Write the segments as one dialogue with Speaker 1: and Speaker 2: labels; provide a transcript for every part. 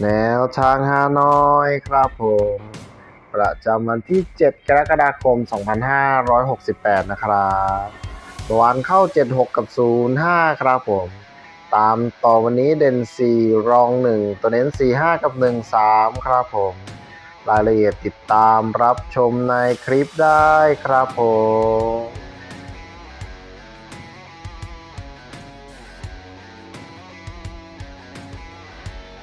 Speaker 1: แนวทางฮานอยครับผม ประจำวันที่ 7 กรกฎาคม 2568 นะครับวันเข้า 76 กับ 05 ครับผม ตามต่อวันนี้เด่น 4 รอง 1 ตัวเน้น 45 กับ 13 ครับผม รายละเอียดติดตามรับชมในคลิปได้ครับผม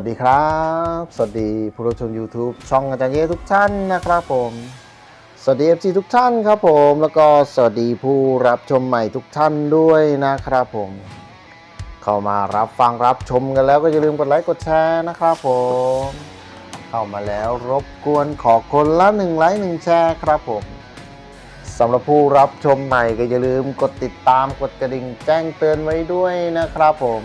Speaker 1: วัสดีครับ สวัสดีผู้รับชม YouTube ช่องอาจารย์เยทุกท่านนะครับผม สวัสดี FC ทุกท่านครับผม แล้วก็สวัสดีผู้รับชมใหม่ทุกท่านด้วยนะครับผม เข้ามารับฟังรับชมกันแล้วก็อย่าลืมกดไลค์กดแชร์นะครับผม เข้ามาแล้วรบกวนขอคนละหนึ่งไลค์หนึ่งแชร์ครับผมสำหรับผู้รับชมใหม่ก็อย่าลืมกดติดตามกดกระดิ่งแจ้งเตือนไว้ด้วยนะครับผม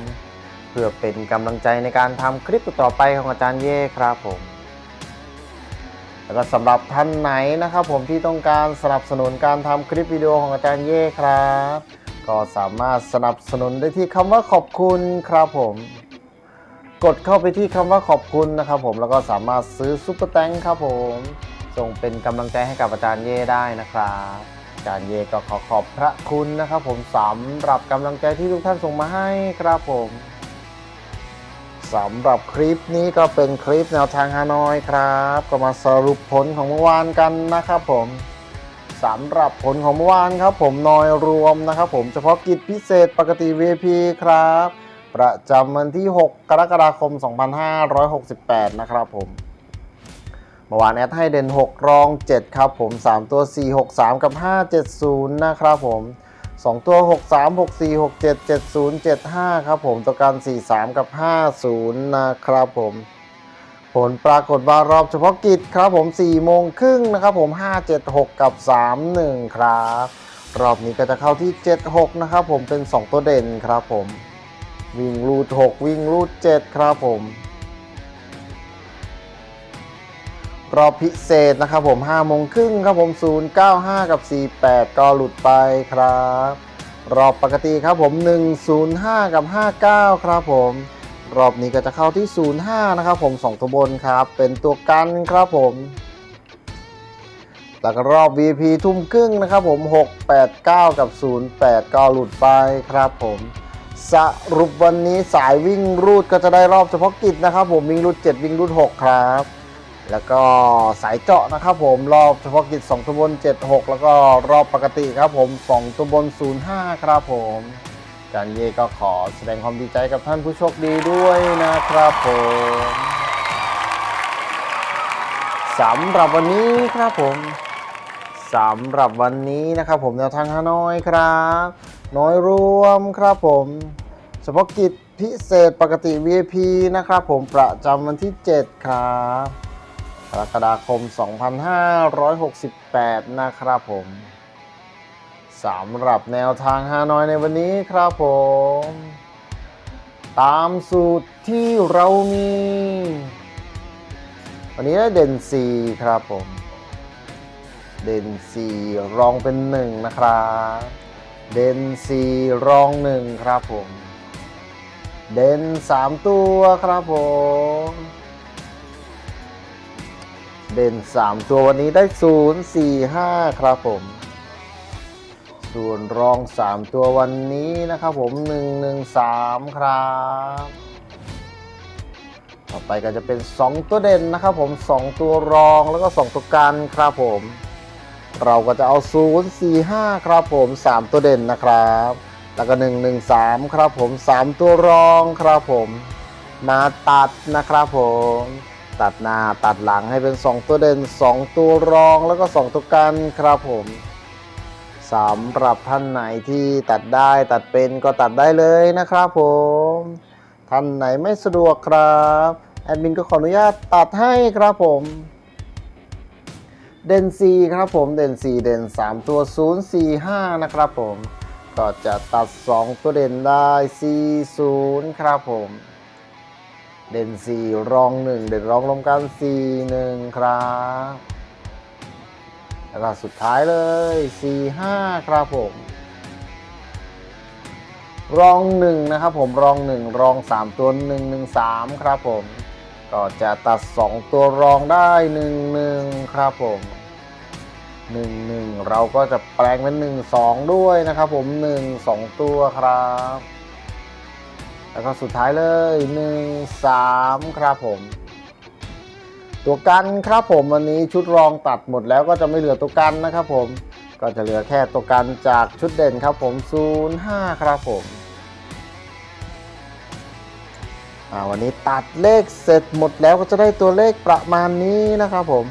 Speaker 1: เพื่อเป็นกำลังใจในการทำคลิปต่อไปของอาจารย์เย่ครับผม แล้วก็สำหรับท่านไหนนะครับผมที่ต้องการสนับสนุนการทำคลิปวิดีโอของอาจารย์เย่ครับ ก็สามารถสนับสนุนได้ที่คำว่าขอบคุณครับผมกดเข้าไปที่คำว่าขอบคุณนะครับผมแล้วก็สามารถซื้อซุปเปอร์แตงครับผม ส่งเป็นกำลังใจให้กับอาจารย์เย่ได้นะครับอาจารย์เย่ก็ขอขอบพระคุณนะครับผมสำหรับกำลังใจที่ทุกท่านส่งมาให้ครับผม สำหรับคลิปนี้ก็เป็นคลิปแนวทางฮานอยครับ ก็มาสรุปผลของเมื่อวานกันนะครับผมสำหรับผลของเมื่อวานครับผมนอยรวมนะครับผมเฉพาะกิจพิเศษปกติ VP ครับ ประจำวันที่ 6 กรกฎาคม 2568 นะครับผมเมื่อวานแอดให้เด่น 6 รอง 7 ครับผม 3 ตัว 4 6 3 กับ 570 นะครับผม 2 ตัว 6 3 6 4 6 7 7 0 7 5 ครับผมตัวกัน4 3 กับ 50 นะครับผม ผลปรากฏว่ารอบเฉพาะกิจครับผม4โมงครึ่งนะครับผม 5 7 6 กับ 3 1 ครับ รอบนี้ก็จะเข้าที่ 7 6 นะครับผมเป็น 2 ตัวเด่นครับผม วิ่งรูด 6 วิ่งรูด 7 ครับผม รอบพิเศษนะครับผม5โมงครึ่งครับผม 095 กับ 48 ก็หลุดไปครับ รอบปกติครับผม 105 กับ 59 ครับผม รอบนี้ก็จะเข้าที่ 05 นะครับผม 2 ตัวบนครับ เป็นตัวกันครับผมแล้วก็รอบ VP ทุ่มครึ่งนะครับผม 689 กับ 08 ก็หลุดไปครับผมสรุปวันนี้สายวิ่งรูดก็จะได้รอบเฉพาะกิจนะครับผมวิ่งรูด 7 วิ่งรูด 6 ครับ แล้วก็สายเจาะนะครับผมรอบเฉพาะกิจ2ตัวบน 76 แล้วก็รอบปกติครับผม 2ตัวบน 05 ครับผมอาจารเย่ก็ขอแสดงความดีใจกับท่านผู้โชคดีด้วยนะครับผมสำหรับวันนี้ครับผมสำหรับวันนี้นะครับผมแนวทางฮานอยครับ น้อยรวมครับผมเฉพาะกิจพิเศษปกติ VIP นะครับผมประจำวันที่ 7 ครับ กรกฎาคม 2568 นะครับผมสำหรับแนวทางฮานอยในวันนี้ครับผม ตามสูตรที่เรามี วันนี้ได้เด่น 4 ครับผม เด่น 4 รองเป็น 1 นะครับ เด่น 4 รอง 1 ครับผม เด่น 3 ตัวครับผม เด่น 3 ตัววันนี้ได้ 0 4 5 ครับผม ส่วนรอง 3 ตัววันนี้นะครับผม 1 1 3 ครับ ต่อไปก็จะเป็น 2 ตัวเด่นนะครับผม 2 ตัวรองแล้วก็ 2 ตัวกันครับผม เราก็จะเอา 0 4 5 ครับผม 3 ตัวเด่นนะครับ แล้วก็ 1 1 3 ครับผม 3 ตัวรองครับผม มาตัดนะครับผม ตัดหน้าตัดหลังให้เป็น 2 ตัวเด่น 2 ตัวรองแล้วก็ 2 ตัวกันครับผมสำหรับท่านไหนที่ตัดได้ตัดเป็นก็ตัดได้เลยนะครับผม ท่านไหนไม่สะดวกครับแอดมินก็ขออนุญาตตัดให้ครับผม เด่น4ครับผมเด่น 4 เด่น 3 ตัว 0 4 5 นะครับผม ก็จะตัด 2 ตัวเด่นได้ 4 0 ครับผม เด่น 4 รอง 1 เด่นรองรวมกัน 4 1 ครับแล้วก็สุดท้ายเลย 4 5 ครับผม รอง 1 นะครับผมรอง 1 รอง 3 ตัว 1 1 3 ครับผม ก็จะตัด 2 ตัวรองได้ 1 1 ครับผม 1 1 เราก็จะแปลงเป็น 1 2 ด้วยนะครับผม 1 2 ตัวครับ แล้วก็สุดท้ายเลย 1 3 ครับผม ตัวกันครับผมวันนี้ชุดรองตัดหมดแล้วก็จะไม่เหลือตัวกันนะครับผม ก็จะเหลือแค่ตัวกันจากชุดเด่นครับผม 05 ครับผมวันนี้ตัดเลขเสร็จหมดแล้วก็จะได้ตัวเลขประมาณนี้นะครับผม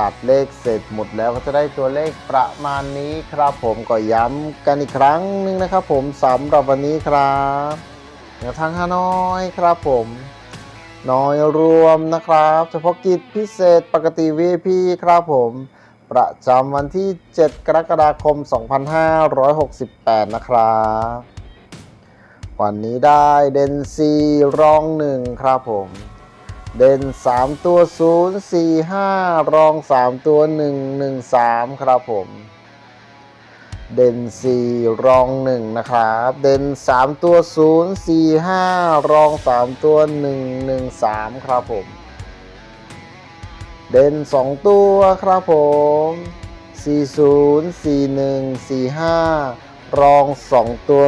Speaker 1: ตัดเลขเสร็จหมดแล้วก็จะได้ตัวเลขประมาณนี้ครับผมก็ย้ำกันอีกครั้งหนึ่งนะครับผมสำหรับวันนี้ครับ แนวทางฮานอยครับผมน้อยรวมนะครับ เฉพาะกิจพิเศษปกติ VIP ครับผม ประจำวันที่ 7 กรกฎาคม 2568 นะครับ วันนี้ได้เดนซีรอง 1 ครับผม เดน 3 ตัว 0 4 5 รอง 3 ตัว 1 1 3 ครับผม เด่น4 รอง 1 นะครับ เด่น 3 ตัว 0 4 5 รอง 3 ตัว 1 1 3 ครับผม เด่น 2 ตัวครับผม 40 41 45 รอง 2 ตัว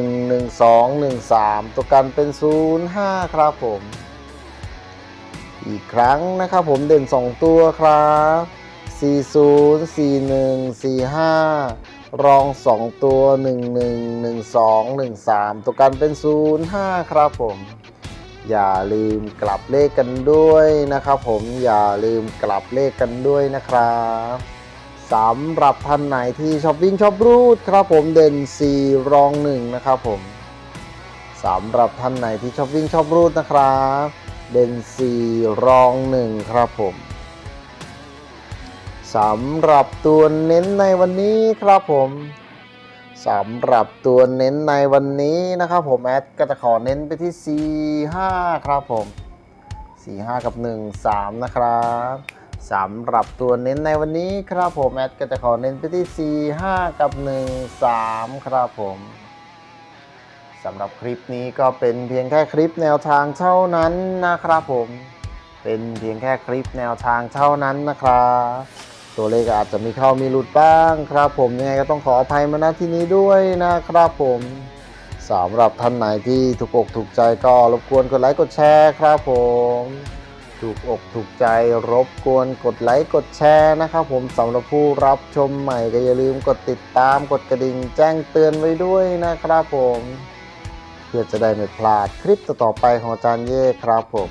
Speaker 1: 11 12 13 ตัวกันเป็น 05 ครับผม อีกครั้งนะครับผมเด่น 2 ตัวครับ 40 41 45 รอง 2 ตัว 11 12 13 ตัวกันเป็น 05 ครับผม อย่าลืมกลับเลขกันด้วยนะครับผมอย่าลืมกลับเลขกันด้วยนะครับสำหรับท่านไหนที่ชอบวิ่งชอบรูดครับผมเด่น 4 รอง 1 นะครับผมสำหรับท่านไหนที่ชอบวิ่งชอบรูดนะครับ เด่น 4 รอง 1 ครับผม สำหรับตัวเน้นในวันนี้ครับผมสำหรับตัวเน้นในวันนี้นะครับผมแอดก็จะขอเน้นไปที่ 4 5 ครับผม 4 5 กับ 1 3 นะครับสำหรับตัวเน้นในวันนี้ครับผมแอดก็จะขอเน้นไปที่ 4 5 กับ 1 3 ครับผมสำหรับคลิปนี้ก็เป็นเพียงแค่คลิปแนวทางเท่านั้นนะครับผม เป็นเพียงแค่คลิปแนวทางเท่านั้นนะครับ ตัวเลขอาจจะมีเข้ามีหลุดบ้างครับผมยังไงก็ต้องขออภัยมาณที่นี้ด้วยนะครับผมสำหรับท่านไหนที่ถูกอกถูกใจก็รบกวนกดไลค์กดแชร์ครับผมถูกอกถูกใจรบกวนกดไลค์กดแชร์นะครับผมสำหรับผู้รับชมใหม่ก็อย่าลืมกดติดตามกดกระดิ่งแจ้งเตือนไว้ด้วยนะครับผม เพื่อจะได้ไม่พลาดคลิปต่อๆไปของอาจารย์เย่ครับผม